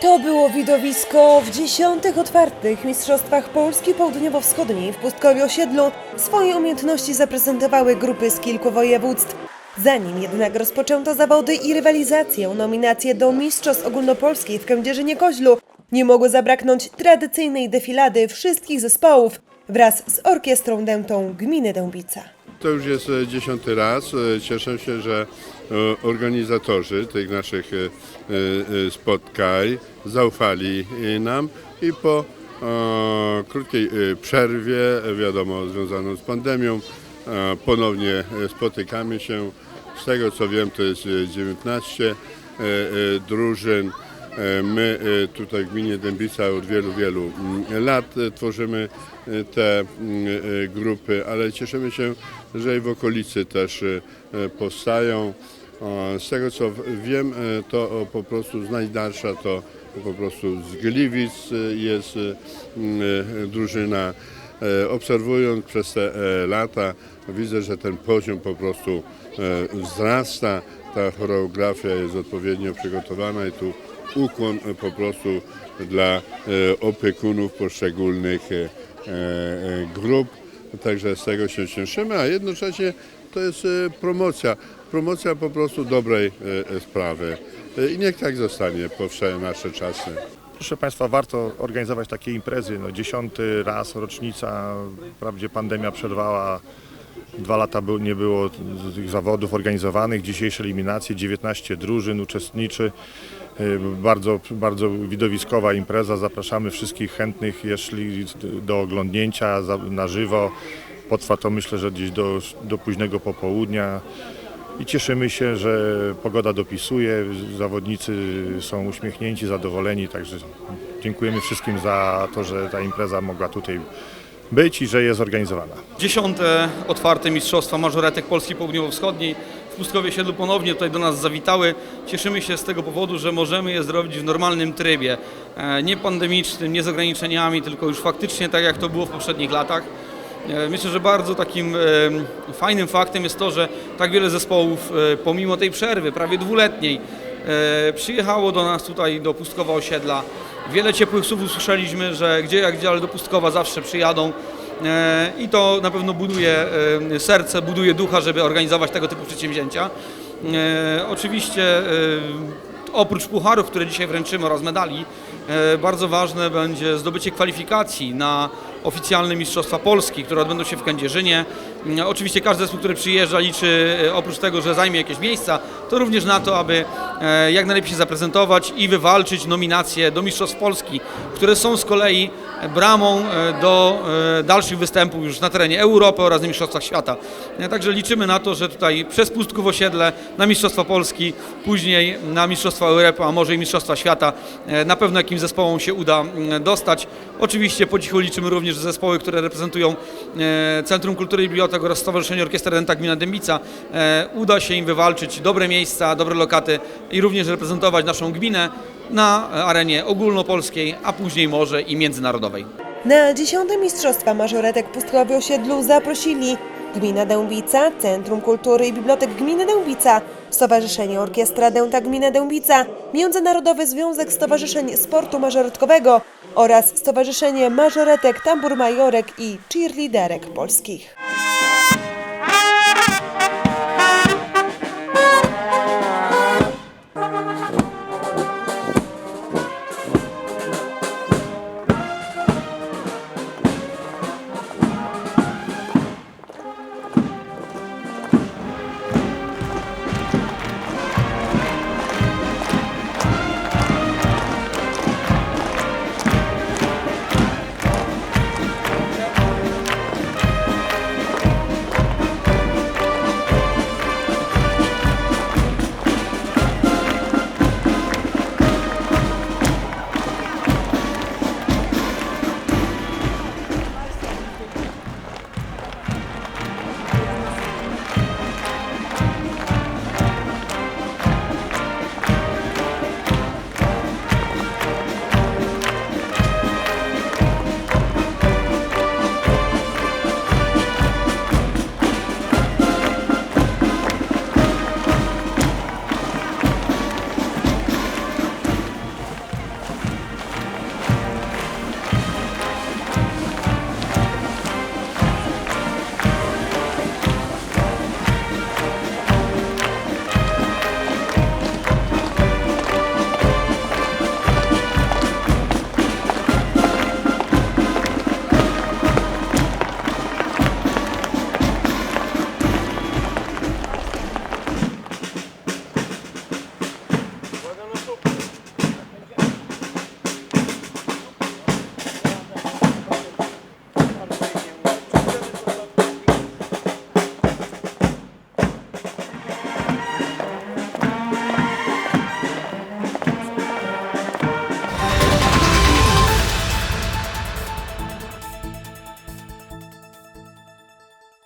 To było widowisko w dziesiątych otwartych Mistrzostwach Polski Południowo-Wschodniej w Pustkowie Osiedlu. Swoje umiejętności zaprezentowały grupy z kilku województw. Zanim jednak rozpoczęto zawody i rywalizację nominację do Mistrzostw Ogólnopolskiej w Kędzierzynie-Koźlu, nie mogło zabraknąć tradycyjnej defilady wszystkich zespołów wraz z orkiestrą dętą gminy Dębica. To już jest e, dziesiąty raz. E, Cieszę się, że e, organizatorzy tych naszych spotkań zaufali nam i po krótkiej przerwie, wiadomo, związaną z pandemią, ponownie spotykamy się. Z tego co wiem, to jest e, 19 e, e, drużyn. E, My e, tutaj w gminie Dębica od wielu, wielu mm, lat e, tworzymy te mm, grupy, ale cieszymy się, że i w okolicy też powstają. Z tego co wiem, to po prostu z najdalsza to po prostu z Gliwic jest mm, drużyna. Obserwując przez te lata widzę, że ten poziom po prostu wzrasta, ta choreografia jest odpowiednio przygotowana i tu ukłon e, po prostu dla e, opiekunów poszczególnych e, grup. Także z tego się cieszymy, a jednocześnie to jest promocja, promocja po prostu dobrej sprawy. I niech tak zostanie po nasze czasy. Proszę Państwa, warto organizować takie imprezy. No, dziesiąty raz, rocznica, wprawdzie pandemia przerwała, dwa lata nie było tych zawodów organizowanych. Dzisiejsze eliminacje, 19 drużyn uczestniczy. Y, Bardzo, bardzo widowiskowa impreza. Zapraszamy wszystkich chętnych, jeśli do oglądnięcia na żywo. Potrwa to myślę, że gdzieś do, do późnego popołudnia. I cieszymy się, że pogoda dopisuje, zawodnicy są uśmiechnięci, zadowoleni, także dziękujemy wszystkim za to, że ta impreza mogła tutaj być i że jest zorganizowana. Dziesiąte otwarte Mistrzostwa Mażoretek Polski Południowo-Wschodniej Pustkowie Siedlu ponownie tutaj do nas zawitały. Cieszymy się z tego powodu, że możemy je zrobić w normalnym trybie, e, nie pandemicznym, nie z ograniczeniami, tylko już faktycznie tak jak to było w poprzednich latach. E, Myślę, że bardzo takim fajnym faktem jest to, że tak wiele zespołów e, pomimo tej przerwy, prawie dwuletniej, przyjechało do nas tutaj do Pustkowa Osiedla. Wiele ciepłych słów usłyszeliśmy, że gdzie jak gdzie, ale do Pustkowa zawsze przyjadą. E, I to na pewno buduje e, serce, buduje ducha, żeby organizować tego typu przedsięwzięcia. E, Oczywiście oprócz pucharów, które dzisiaj wręczymy oraz medali, bardzo ważne będzie zdobycie kwalifikacji na oficjalne Mistrzostwa Polski, które odbędą się w Kędzierzynie. Oczywiście każdy zespół, który przyjeżdża liczy oprócz tego, że zajmie jakieś miejsca, to również na to, aby jak najlepiej się zaprezentować i wywalczyć nominacje do Mistrzostw Polski, które są z kolei bramą e, do e, dalszych występów już na terenie Europy oraz na Mistrzostwach Świata. E, Także liczymy na to, że tutaj przez Pustków osiedle na Mistrzostwa Polski, później na Mistrzostwa Europy, a może i Mistrzostwa Świata e, na pewno jakimś zespołom się uda dostać. Oczywiście po cichu liczymy również zespoły, które reprezentują e, Centrum Kultury i Bibliotek oraz Stowarzyszenie Orkiestra Renta Gmina Dębica. E, Uda się im wywalczyć dobre miejsca, dobre lokaty i również reprezentować naszą gminę na arenie ogólnopolskiej, a później może i międzynarodowej. Na dziesiąte Mistrzostwa Mażoretek Pustkowie Osiedlu zaprosili Gmina Dębica, Centrum Kultury i Bibliotek Gminy Dębica, Stowarzyszenie Orkiestra Dęta Gmina Dębica, Międzynarodowy Związek Stowarzyszeń Sportu Mażoretkowego oraz Stowarzyszenie Mażoretek Tambur Majorek i Cheerleaderek Polskich.